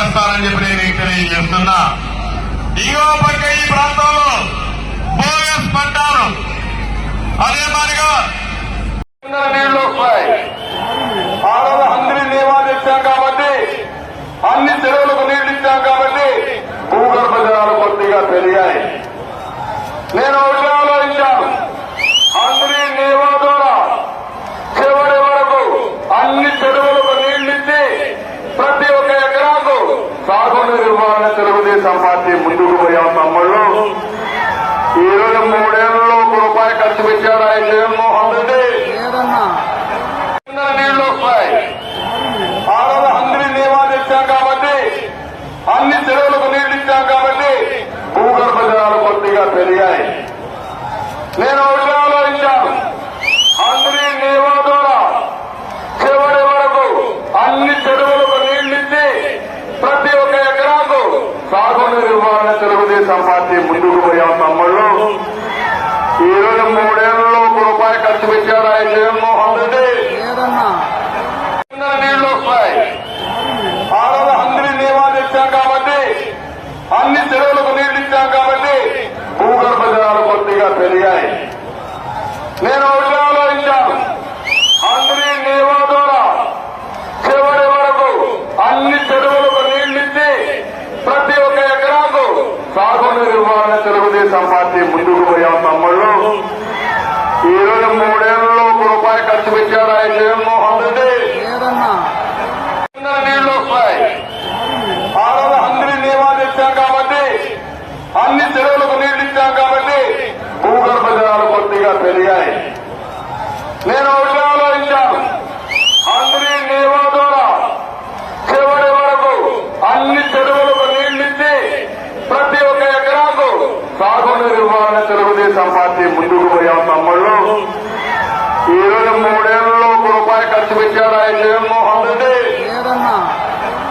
చేస్తానని చెప్పి నేను తెలియజేస్తున్నా ఇగో పక్క ఈ ప్రాంతంలో బోగస్ పట్టారు అదే మాదిరిగా నీళ్ళు వస్తాయి ఆ అందరి నియమాలు ఇచ్చాం కాబట్టి అన్ని చెరువులకు నీళ్ళు ఇచ్చాం కాబట్టి భూగర్భ జలాలు కొద్దిగా పెరిగాయి. నేను ఒకటి ఆలోచించాను అందరి నియమాల ద్వారా చివరి వరకు అన్ని చెరువులకు నీళ్ళు ఇచ్చి ప్రతి ఒక్క ఎకరాకు సాగునీరు నిర్మాణ తెలుగుదేశం పార్టీ ముందుకు పోయాం తమ్ముళ్ళు. ఈ రోజు మూడేళ్ళలో ఒక రూపాయి ఖర్చు పెట్టారు ఆయన జగన్మోహన్ రెడ్డి లేదన్నా కింద నీళ్ళు వస్తాయి ఆ రోజు అందరి నియమాలు ఇచ్చాం కాబట్టి అన్ని చెరువులకు నీళ్ళు ఇచ్చాం కాబట్టి భూగర్భ జలాలు కొద్దిగా పెరిగాయి నేను ఒకటి ఆలోచించాను అందరి నియమాల ద్వారా చివరి వరకు అన్ని చెరువులకు నీళ్ళు ఇచ్చి ప్రతి ఒక్క ఎకరాకు ఇవ్వాలని తెలుగుదేశం పార్టీ ముందుకు పోయాం తమ్ముళ్ళు. ఈ రోజు మూడేళ్ళలో ఒక రూపాయి ఖర్చు పెట్టాడు ఆయన జగన్మోహన్ రెడ్డి. నీళ్ళు వస్తాయి. ఆ రోజు అందరి నియమాలు ఇచ్చాం కాబట్టి అన్ని చెరువులకు నీళ్ళు ఇచ్చాం కాబట్టి భూగర్భ జలాలు కొద్దిగా పెరిగాయి. నేను ఒకటి ఆలోచించాను అందరి నియమాల ద్వారా చివరి వరకు అన్ని చెరువులకు నీళ్ళు ఇచ్చి ప్రతి ఒక్క సాగునీరు ఇవ్వాలని తెలుగుదేశం పార్టీ ముందుకు పోయాం తమ్ముళ్ళు. ఈ రోజు మూడేళ్ళలో ఒక రూపాయి ఖర్చు పెట్టాడు ఆయన జగన్మోహన్ రెడ్డి. నీళ్ళు వస్తాయి. ఆ రోజు అందరి నియమాలు ఇచ్చాం కాబట్టి అన్ని చెరువులకు నీళ్ళు ఇచ్చాం కాబట్టి భూగర్భ జలాలు కొద్దిగా పెరిగాయి. నేను ఒకటి ఆలోచించాను అందరి నియమాల ద్వారా చివరి వరకు అన్ని చెరువులకు నీళ్ళు ఇచ్చి ప్రతి ఒక్క ఎకరాకు సాగునీరు ఇవ్వాలని తెలుగుదేశం పార్టీ ముందుకు పోయాం తమ్ముళ్ళు ఈ రోజు మూడే